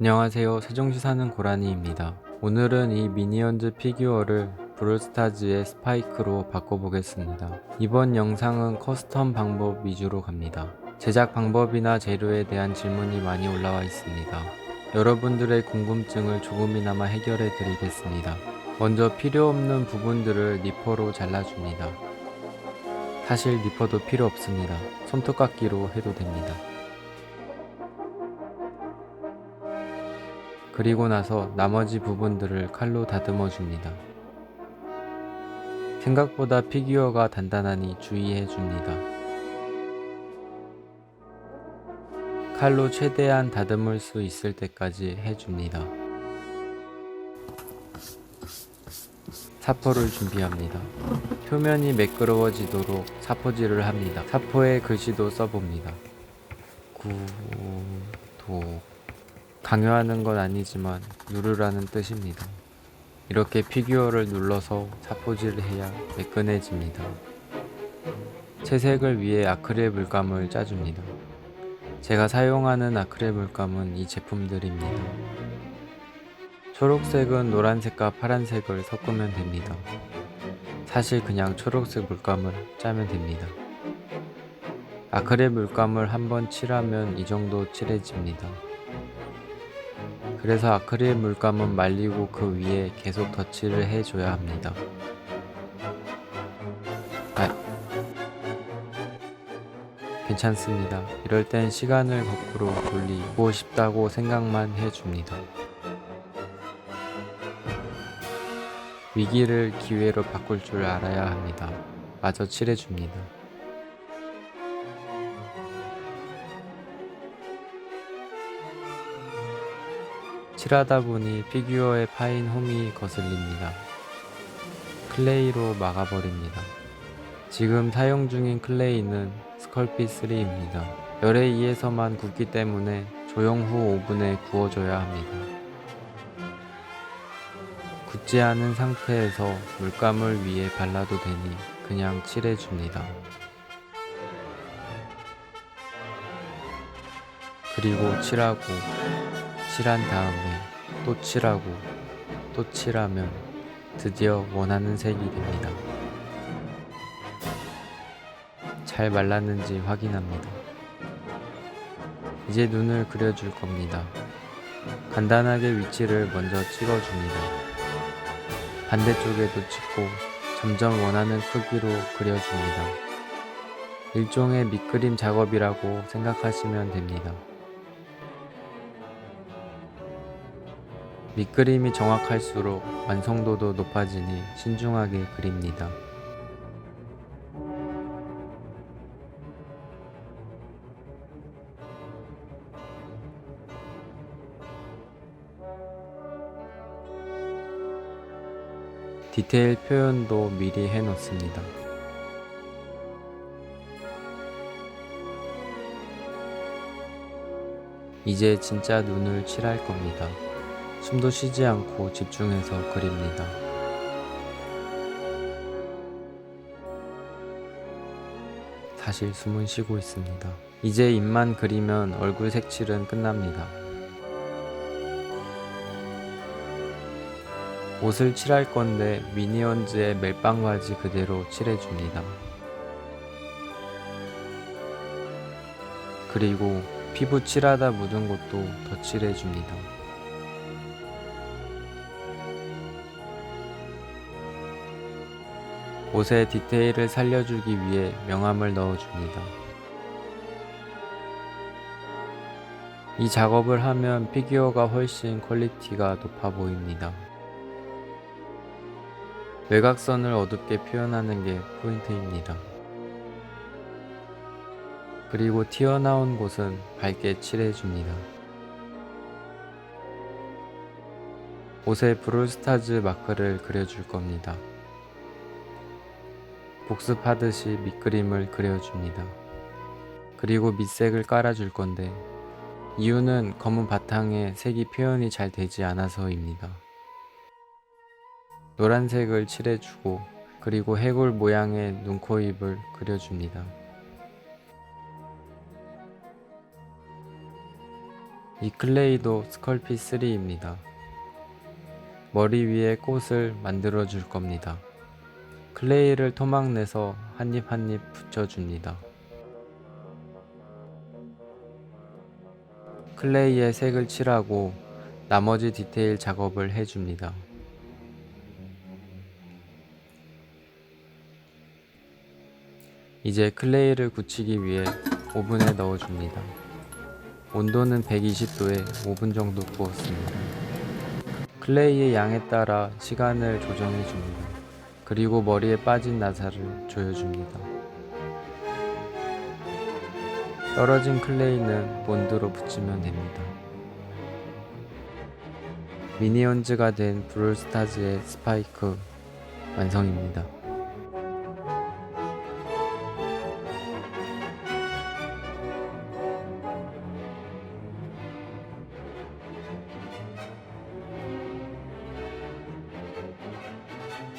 안녕하세요. 세종시 사는 고라니입니다. 오늘은 이 미니언즈 피규어를 브롤스타즈의 스파이크로 바꿔보겠습니다. 이번 영상은 커스텀 방법 위주로 갑니다. 제작 방법이나 재료에 대한 질문이 많이 올라와 있습니다. 여러분들의 궁금증을 조금이나마 해결해 드리겠습니다. 먼저 필요 없는 부분들을 니퍼로 잘라줍니다. 사실 니퍼도 필요 없습니다. 손톱깎이로 해도 됩니다. 그리고 나서 나머지 부분들을 칼로 다듬어 줍니다. 생각보다 피규어가 단단하니 주의해 줍니다. 칼로 최대한 다듬을 수 있을 때까지 해 줍니다. 사포를 준비합니다. 표면이 매끄러워지도록 사포질을 합니다. 사포에 글씨도 써봅니다. 구독 강요하는 건 아니지만 누르라는 뜻입니다. 이렇게 피규어를 눌러서 사포질을 해야 매끈해집니다. 채색을 위해 아크릴 물감을 짜줍니다. 제가 사용하는 아크릴 물감은 이 제품들입니다. 초록색은 노란색과 파란색을 섞으면 됩니다. 사실 그냥 초록색 물감을 짜면 됩니다. 아크릴 물감을 한번 칠하면 이 정도 칠해집니다. 그래서 아크릴 물감은 말리고 그 위에 계속 덧칠을 해줘야 합니다. 아, 괜찮습니다. 이럴 땐 시간을 거꾸로 돌리고 싶다고 생각만 해줍니다. 위기를 기회로 바꿀 줄 알아야 합니다. 마저 칠해줍니다. 칠하다 보니 피규어에 파인 홈이 거슬립니다. 클레이로 막아버립니다. 지금 사용 중인 클레이는 스컬피 3입니다. 열에 의해서만 굽기 때문에 조용 후 오븐에 구워줘야 합니다. 굳지 않은 상태에서 물감을 위에 발라도 되니 그냥 칠해줍니다. 그리고 칠하고 칠한 다음에 또 칠하고 또 칠하면 드디어 원하는 색이 됩니다. 잘 말랐는지 확인합니다. 이제 눈을 그려줄 겁니다. 간단하게 위치를 먼저 찍어줍니다. 반대쪽에도 찍고 점점 원하는 크기로 그려줍니다. 일종의 밑그림 작업이라고 생각하시면 됩니다. 밑그림이 정확할수록 완성도도 높아지니 신중하게 그립니다. 디테일 표현도 미리 해놓습니다. 이제 진짜 눈을 칠할 겁니다. 숨도 쉬지 않고 집중해서 그립니다. 사실 숨은 쉬고 있습니다. 이제 입만 그리면 얼굴 색칠은 끝납니다. 옷을 칠할 건데 미니언즈의 멜빵 바지 그대로 칠해줍니다. 그리고 피부 칠하다 묻은 곳도 덧칠해줍니다. 옷의 디테일을 살려주기 위해 명암을 넣어줍니다. 이 작업을 하면 피규어가 훨씬 퀄리티가 높아 보입니다. 외곽선을 어둡게 표현하는 게 포인트입니다. 그리고 튀어나온 곳은 밝게 칠해줍니다. 옷에 브롤스타즈 마크를 그려줄 겁니다. 복습하듯이 밑그림을 그려줍니다. 그리고 밑색을 깔아줄 건데 이유는 검은 바탕에 색이 표현이 잘 되지 않아서입니다. 노란색을 칠해주고 그리고 해골 모양의 눈, 코, 입을 그려줍니다. 이 클레이도 스컬피 3입니다. 머리 위에 꽃을 만들어 줄 겁니다. 클레이를 토막 내서 한입 한입 붙여줍니다. 클레이에 색을 칠하고 나머지 디테일 작업을 해줍니다. 이제 클레이를 굳히기 위해 오븐에 넣어줍니다. 온도는 120도에 5분 정도 구웠습니다. 클레이의 양에 따라 시간을 조정해 줍니다. 그리고 머리에 빠진 나사를 조여줍니다. 떨어진 클레이는 본드로 붙이면 됩니다. 미니언즈가 된 브롤스타즈의 스파이크 완성입니다.